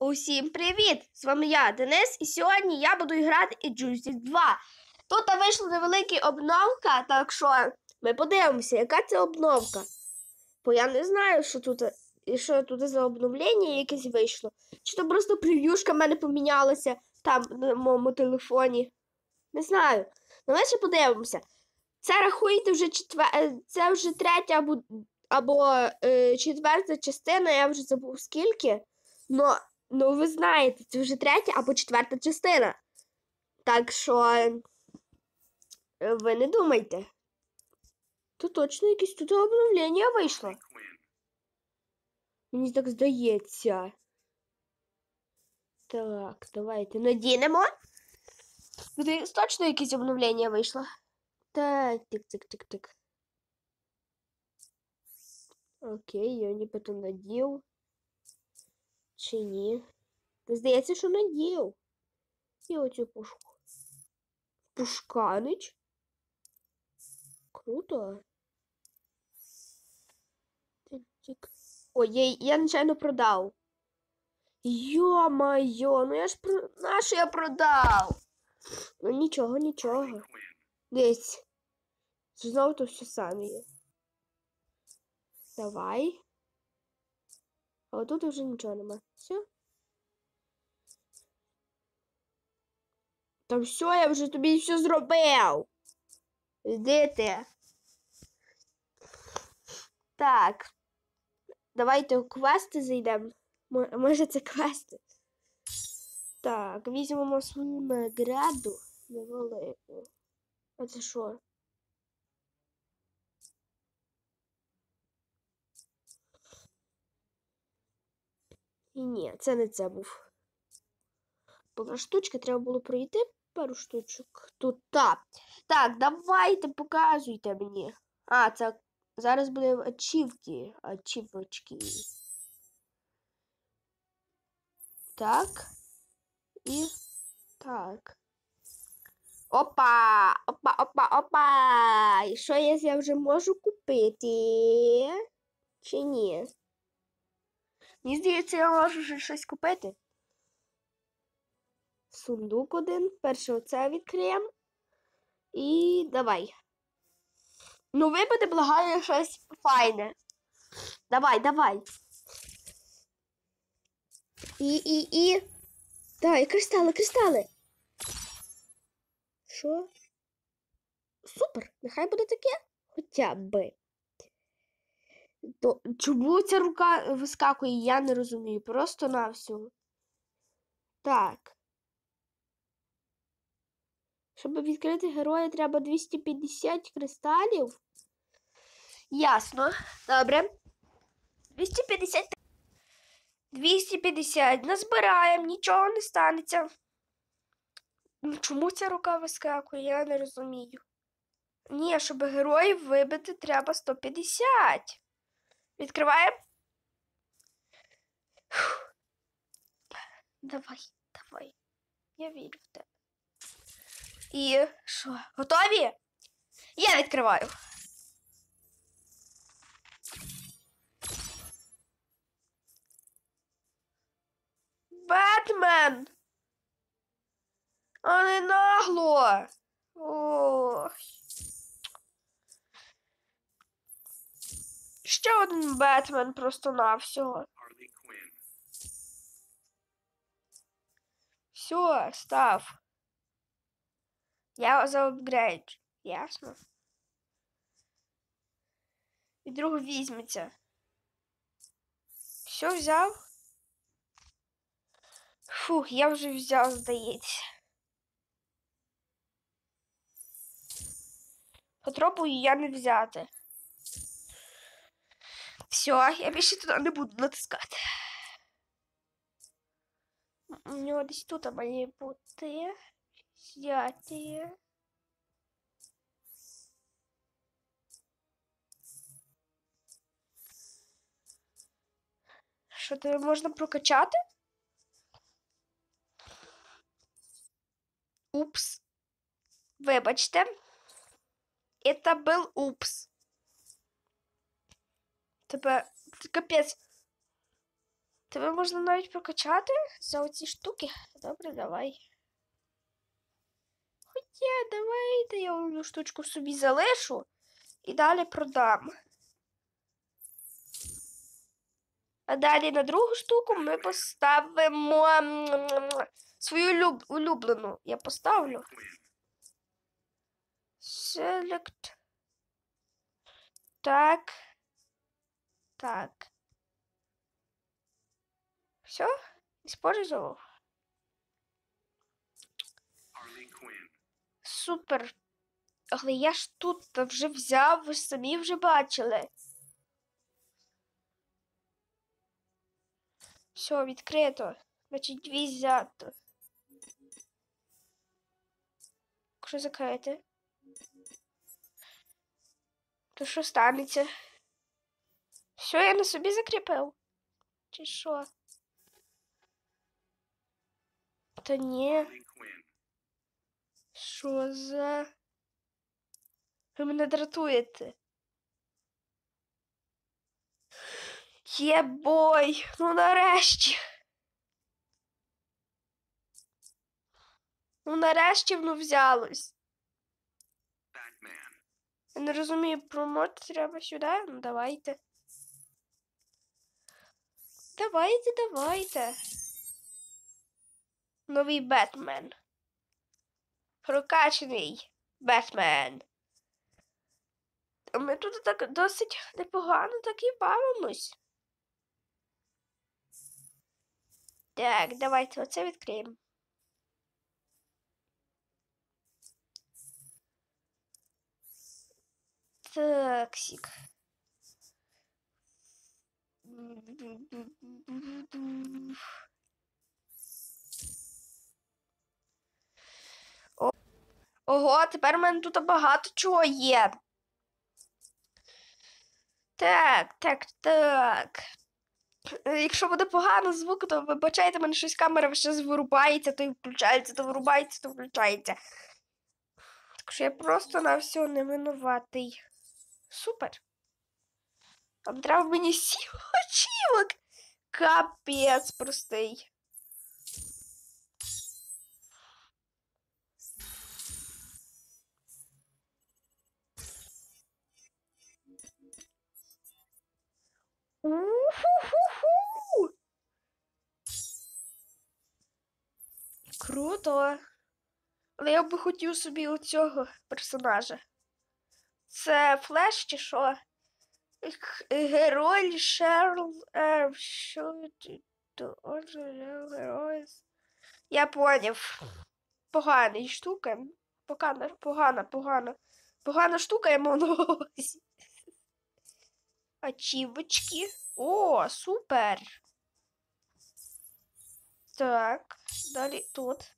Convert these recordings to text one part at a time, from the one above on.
Усім привіт! З вами я, Денис, і сьогодні я буду грати і Juicy 2. Тут вийшла невелика обновка, так що ми подивимося, яка це обновка. Бо я не знаю, що тут, і що тут за обновлення якесь вийшло. Чи то просто прев'юшка в мене помінялася там на моєму телефоні. Не знаю. Ну, ще подивимося. Це рахуйте вже четвер... це вже третя або, або е, четверта частина, я вже забув скільки. Но, ну ви знаєте, це вже третя або четверта частина. Так що е, ви не думайте. То точно якесь тут обновлення вийшло. Мені так здається. Так, давайте надінемо. Буде точно якесь обновлення вийшло. Так, тик-тик-тик-тик. Окей, я нібито надів. Чи ні? Здається, що надів. І оцю пушку. Пушканич. Круто. Ой, я, я нечайно продав. Йо-майо, ну я ж про... На що я продав? Ну нічого, нічого. Десь. Знову то все саме є. Давай. А тут вже нічого нема. Все. Та все, я вже тобі все зробив. Де ти? Так. Давайте у квести зайдемо. Може це квести. Так, візьмемо свою награду невелику. А це що? І ні, це не це був. Була штучка, треба було пройти пару штучок. Тут так. Так, давайте показуйте мені. А, це зараз буде ачівки. Ачівочки. Так. І так. Опа! Опа, опа, опа! І що я, я вже можу купити? Чи ні? Мені здається, я можу вже щось купити. Сундук один. Перше оце відкриємо. І давай. Ну, випаде, благаю, щось файне. Давай, давай. І, і, і. Давай, кристали, кристали. Що? Супер! Нехай буде таке хоча би. То чому ця рука вискакує, я не розумію. Просто на всю. Так. Щоб відкрити героя, треба 250 кристалів. Ясно. Добре. 250. 250. Назбираємо, нічого не станеться. Ну, Чому ця рука вискакує, я не розумію. Ні, щоб героїв вибити, треба 150. Відкриваємо. Давай, давай. Я вірю в тебе. І що? Готові? Я відкриваю. Бетмен! А не нагло. Ох. Ще один Бетмен просто. Harley Quinn. Все, став. Я заапгрейджу. Ясно? І друг візьметься. Все взяв? Фух, я вже взяв, здається. Попробую я не взяти. Все, я більше туди не буду натискати. У нього десь тут має бути. Взяти. Що тебе можна прокачати? Упс. Вибачте. Это был упс. Тебе капець. Тебе можна навіть прокачати за оці штуки. Добре, давай. Хоча, давайте я одну штучку собі залишу і далі продам. А далі на другу штуку ми поставимо свою люб- улюблену. Я поставлю. Select. Так. Так. Все? Использовал? Супер. Але я ж тут вже взяв, ви самі вже бачили. Все, відкрито. Значить, дві взято. Якщо закрити. То що станеться? Все, я на собі закріпив. Чи що? Та ні. Що за. Ви мене дратуєте. Є бой! Ну нарешті. Ну нарешті воно взялось. Я не розумію, промоти треба сюди. Ну давайте. Давайте, давайте. Новий Бетмен. Прокачаний Бетмен. Ми тут так досить непогано так і бавимось. Так, давайте оце відкриємо. Таксик. Ого, тепер у мене тут багато чого є. Так, так, так. Е, Якщо буде погано звук, то вибачайте, мене щось камера щось вирубається, то й включається, то вирубається, то включається. Так що я просто на все не винуватий. Супер. Там треба мені сім очівок. Капець простий. У-ху-ху-ху! Круто. Але я би хотів собі оцього персонажа. Це флеш чи що? Х- Герой Шерл. Е, що герой. Я поняв. Поганий штука. Погана, погана, погана. Погана штука, я мав. Ачівочки. О, супер. Так, далі тут.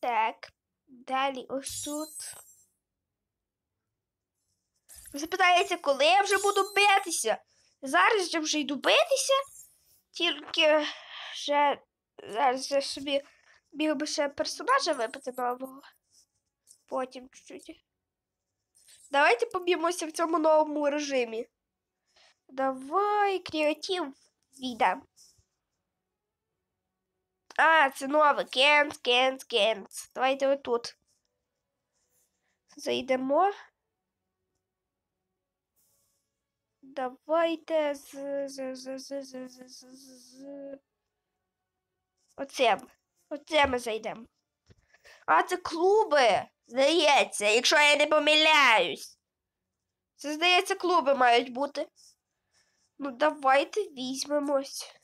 Так, далі ось тут. Ви запитаєте, коли я вже буду битися? Зараз я вже йду битися, тільки ще зараз я собі міг би ще персонажа випити нового. Потім чуть-чуть. Давайте поб'ємося в цьому новому режимі. Давай креатив віддам. А, це нове. Кенс, кенс, кенс. Давайте отут. Зайдемо. Давайте з. з, з, з, з, з, з, з. Оце. Оце ми зайдемо. А це клуби. Здається, якщо я не помиляюсь. Це, здається, клуби мають бути. Ну, давайте візьмемось.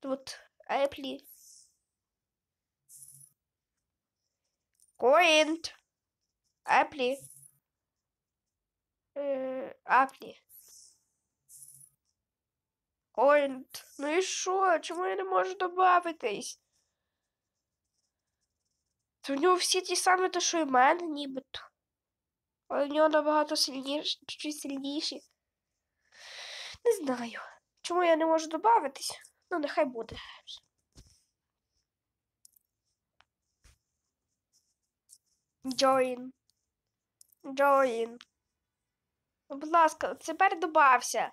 Тут еплі. Коінт. Еплі. Е, аплі. Коінт. Ну і що? Чому я не можу добавитись? То в нього всі ті самі, то що і мене, нібито. Але в нього набагато сильніші, чуть сильніші. Не знаю. Чому я не можу добавитись? Ну, нехай буде. Join. Join. Будь ласка, тепер добався.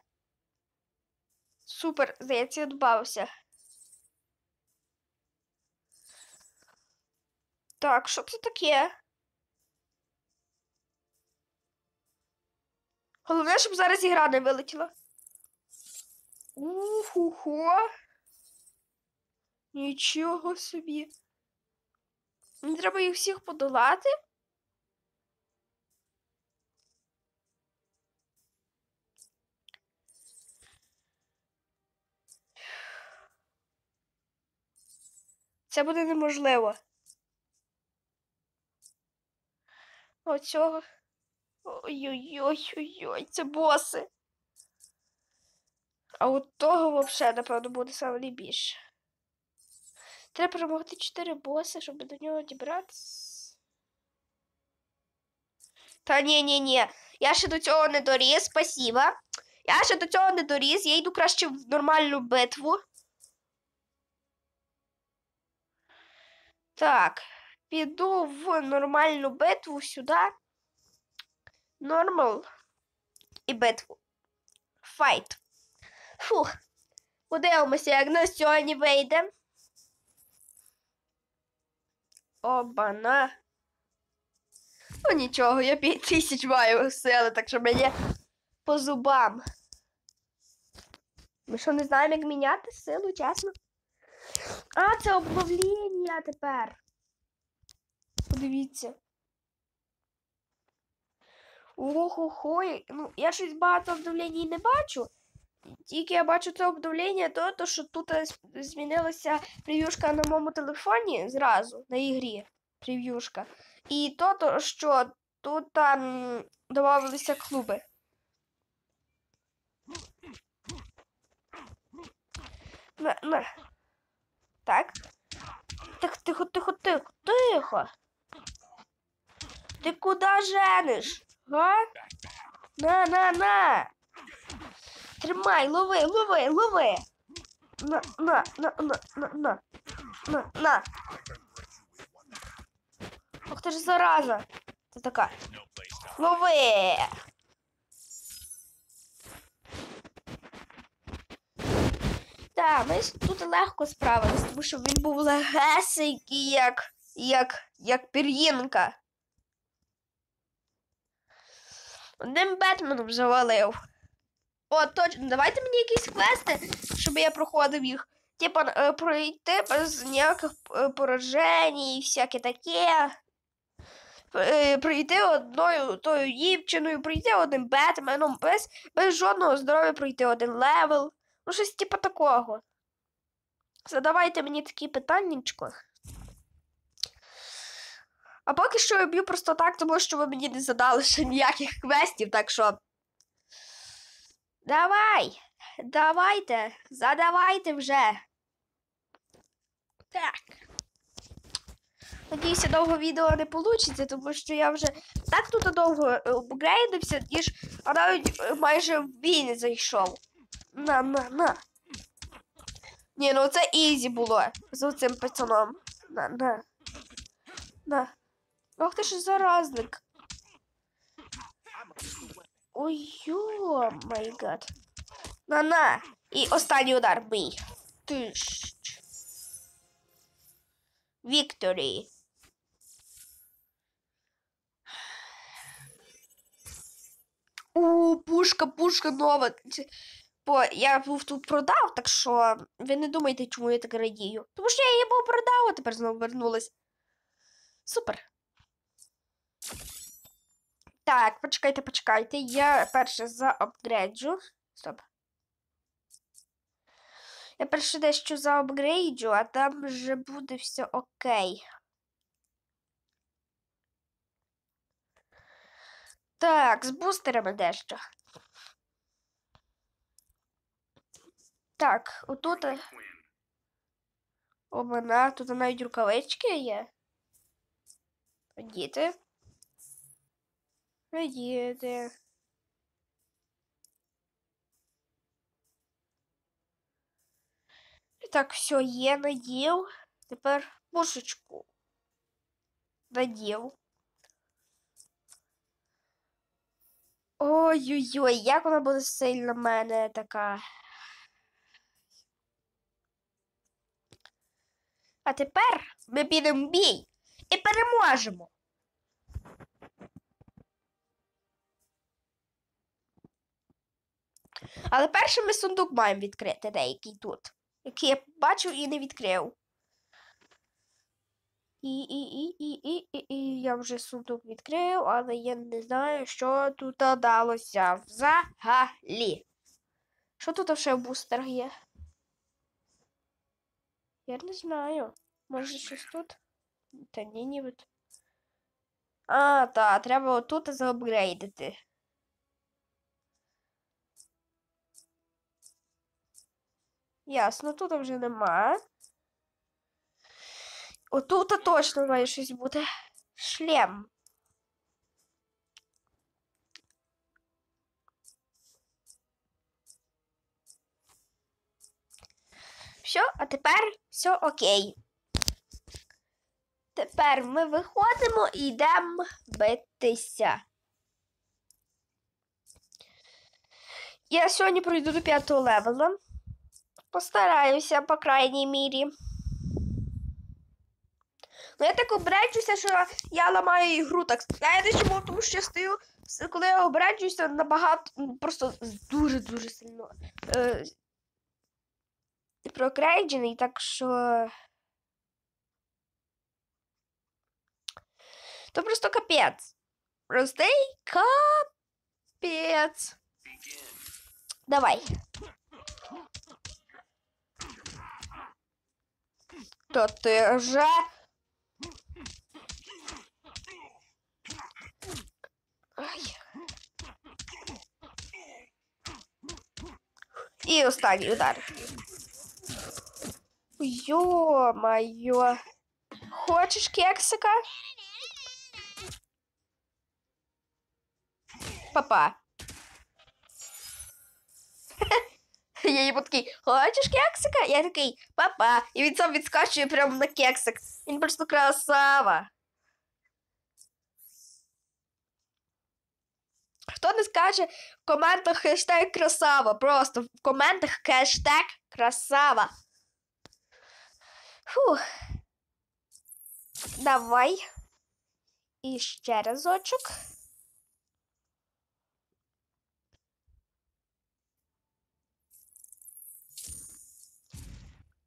Супер, здається, я додався. Так, що це таке? Головне, щоб зараз ігра не вилетіла. Уху-хо. Нічого собі. Мені треба їх всіх подолати. Це буде неможливо. Оцього. Ой-ой-ой-ой-ой, це боси. А от того взагалі, напевно, буде найбільше. Треба перемогти 4 боси, щоб до нього дібратися. Та ні, ні, ні. Я ще до цього не доріс, спасіба. Я ще до цього не доріс, я йду краще в нормальну битву. Так, піду в нормальну битву сюди. Нормал. І битву. Файт. Фух. Подивимося, як на сьогодні вийде. Обана. Ну нічого, я 5 тисяч маю сили, так що мені по зубам. Ми що не знаємо, як міняти силу, чесно? А, це обновлення тепер. Подивіться. Охо-хо, ну я щось багато обновлень не бачу. Тільки я бачу це обновлення, то, то що тут змінилася прев'юшка на моєму телефоні зразу на ігрі. Прев'юшка. І то, то що тут там додавалися клуби. На, на. Так. Так, тихо, тихо, тихо, тихо. Ти куди жениш? Га? На, на, на. Тримай, лови, лови, лови. На, на, на, на, на, на. На, на. Ох ти ж зараза. Це така. Лови. Так, ми тут легко справились, тому що він був легесенький, як, як, як пір'їнка. Одним Бетменом завалив. О, точно, давайте мені якісь квести, щоб я проходив їх. Типа е, пройти без ніяких е, поражень і всяке таке. Е, Пройти одною тою дівчиною, пройти одним Бетменом, без, без жодного здоров'я пройти один левел. Ну, щось типу такого. Задавайте мені такі питаннячко. А поки що я б'ю просто так, тому що ви мені не задали ще ніяких квестів, так що. Давай! Давайте! Задавайте вже! Так. Надіюся, довго відео не вийде, тому що я вже так тут довго е, апгрейдився, ніж навіть е, майже в бій не зайшов. На, на, на. Ні, ну це ізі було з цим пацаном. На, на. На. Ох ти ж заразник. Ой, май гад. На, на. І останній удар бий. Тиш. Вікторі. О, пушка, пушка нова. Бо я був тут продав, так що ви не думайте, чому я так радію. Тому що я її був продав, а тепер знову вернулась. Супер. Так, почекайте, почекайте. Я перше заапгрейджу. Стоп. Я перше дещо заапгрейджу, а там вже буде все окей. Так, з бустерами дещо. Так, отут. е, О, мене, тут навіть рукавички є. Діти. Діти. Так, все, є, надів. Тепер пушечку. Надів. Ой-ой-ой, як вона буде сильна в мене така. А тепер ми підемо в бій і переможемо. Але перше ми сундук маємо відкрити деякий тут, який я бачив і не відкрив. І, і, і, і, і, і, і я вже сундук відкрив, але я не знаю, що тут далося взагалі. Що тут ще в бустерах є? Я не знаю. Може щось тут? Та ні, нібито. А, та, треба отут заапгрейдити. Ясно, тут вже нема. Отут точно має щось бути. Шлем. Тепер все окей. Тепер ми виходимо і йдемо битися. Я сьогодні пройду до п'ятого левела. Постараюся, по крайній мірі. Ну, я так обречуся, що я ламаю ігру. Так знаєте чому? Тому що я стою, коли я обречуюся набагато ну, просто дуже-дуже сильно е, прокрейджений, так що. То просто капець. Простий капець. Давай. То ти вже. Ай. І останній удар. Йо-моє. Хочеш кексика? Папа. Я йому такий, хочеш кексика? Я такий, папа. І він сам відскачує прямо на кексик. Він просто красава. Хто не скаже в коментах хештег красава. Просто в коментах хештег красава. Фух. Давай. І ще разочок.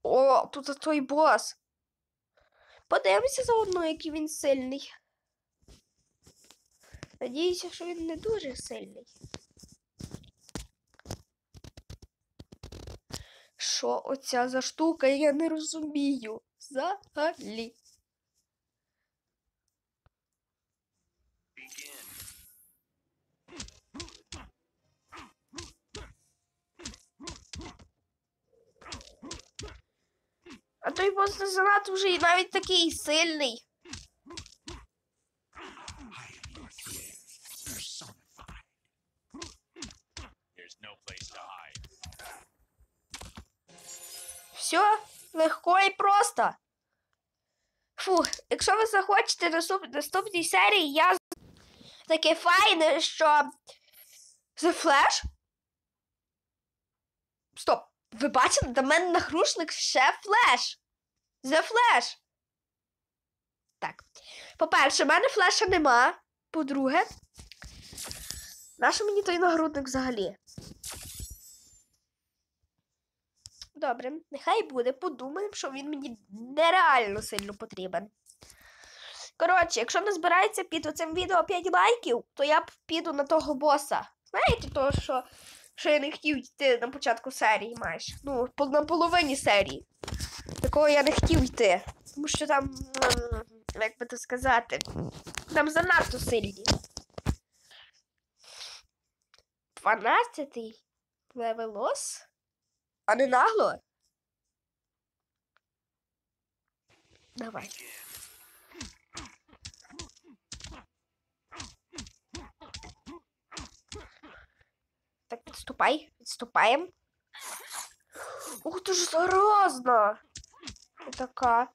О, тут той бос. Подивимося заодно, який він сильний. Надіюся, що він не дуже сильний. Що оця за штука, я не розумію. Взагалі. А той бос не занадто вже і навіть такий сильний. Все легко і просто. Фу, якщо ви захочете наступ... наступній серії, я таке файне, що The Flash. Стоп! Ви бачили, до мене нагрушник ще флеш. The Flash. Так. По-перше, в мене флеша нема. По-друге, нащо мені той нагрудник взагалі? Добре, нехай буде. Подумаємо, що він мені нереально сильно потрібен. Коротше, якщо не збирається під цим відео 5 лайків, то я б піду на того боса. Знаєте, того, що, що я не хотів йти на початку серії майже. Ну, на половині серії. Такого я не хотів йти. Тому що там, як би то сказати, там занадто сильні. 12-й левелос? А не нагло? Давай. Так, відступай, відступаємо. Ух ти ж заразна! Така.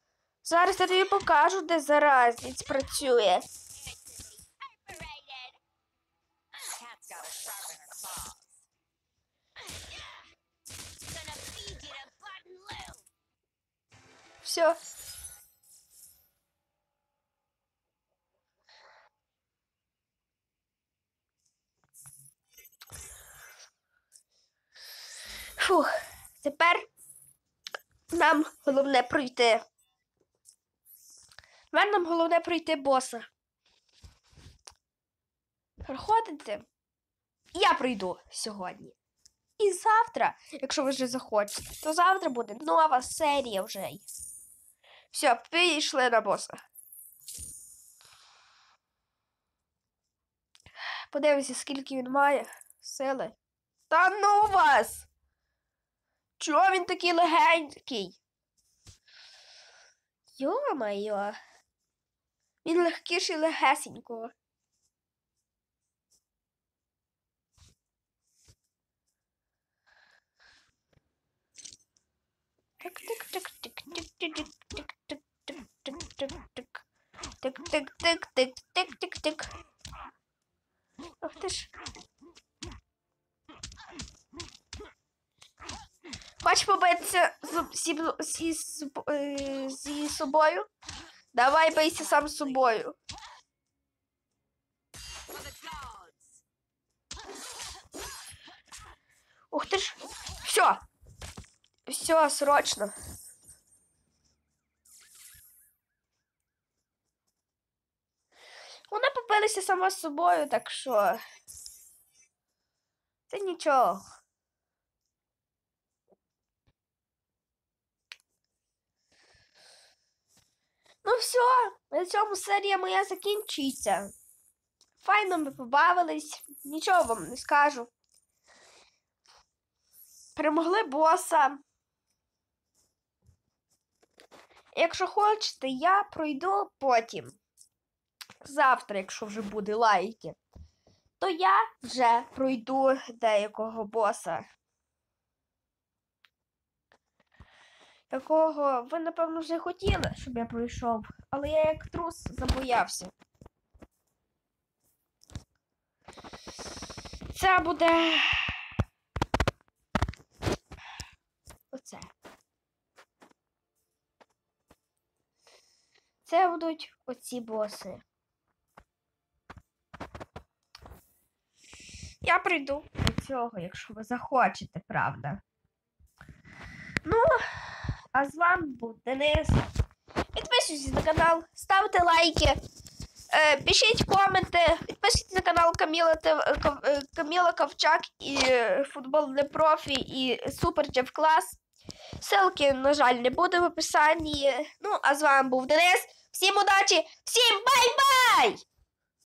Зараз я тобі покажу, де заразність працює. все. Фух, тепер нам головне пройти. Тепер нам головне пройти боса. Проходите? Я прийду сьогодні. І завтра, якщо ви вже захочете, то завтра буде нова серія вже. Все, пішли на боса. Подивимося, скільки він має сили. Та ну вас! Чого він такий легенький? Йо-майо. Він легкіший легесенького. Тик-тик-тик-тик-тик-тик. Ох ти ж. Хочеш побитися зі, зі собою? Давай бийся сам з собою. Ух ти ж. Все. Все, срочно. Сама собою, так що. Це нічого. Ну все, на цьому серія моя закінчується. Файно ми побавились, нічого вам не скажу. Перемогли боса. Якщо хочете, я пройду потім. Завтра, якщо вже буде лайки, то я вже пройду деякого боса. Якого ви, напевно, вже хотіли, щоб я пройшов, але я як трус забоявся. Це буде. Оце. Це будуть оці боси. Я прийду до цього, якщо ви захочете, правда. Ну, а з вами був Денис. Підписуйтесь на канал, ставте лайки, е, пишіть коменти, підписуйтесь на канал Каміла, Тев- е, е, Каміла Ковчак і е, футбольне профі і Супер Джеф Клас. Ссылки, на жаль, не буде в описанні. Ну, а з вами був Денис. Всім удачі, всім бай-бай!